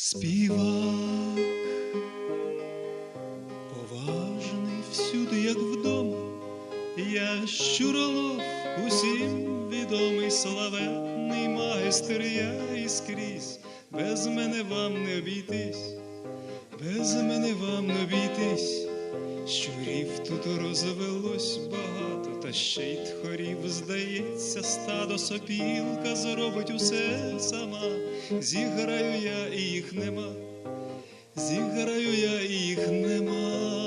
Співак, поважний всюди, як вдома, я щуролов, усім відомий, славетний майстер я і скрізь, без мене вам не обійтись, без мене вам не обійтись, щурів тут розвелось багато, та ще й тхорів, здається, стадо сопілка зробить усе сама, зіграю я і їх нема, зіграю я і їх нема.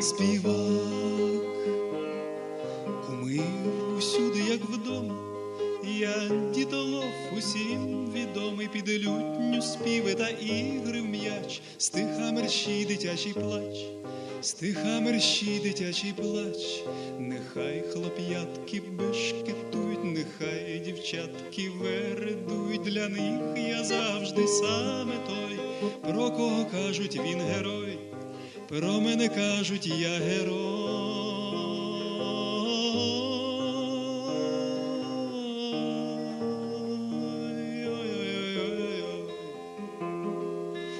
Співак, я дідолов усім відомий під лютню співи та ігри в м'яч, стиха мерщій дитячий плач, стиха мерщій дитячий плач, нехай хлоп'ятки бешкетують, нехай дівчатки вередують, для них я завжди саме той, про кого кажуть він герой. Про мене кажуть, я герой.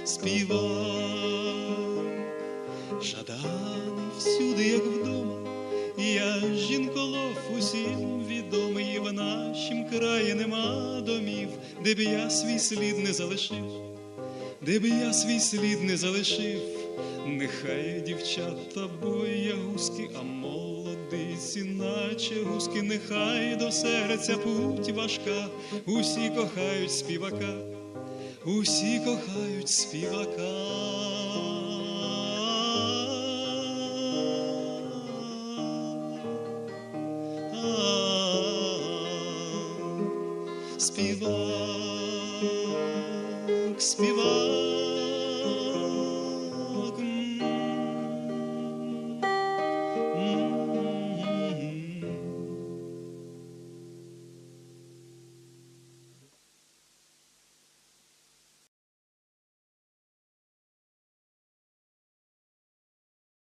Співак, жаданий всюди, як вдома, я жінколов усім відомий, в нашім краї нема домів, де б я свій слід не залишив де б я свій слід не залишив, нехай дівчата боягузки, а молодиці, наче гуски, нехай до серця путь важка, усі кохають співака, усі кохають співака. Співак, співак,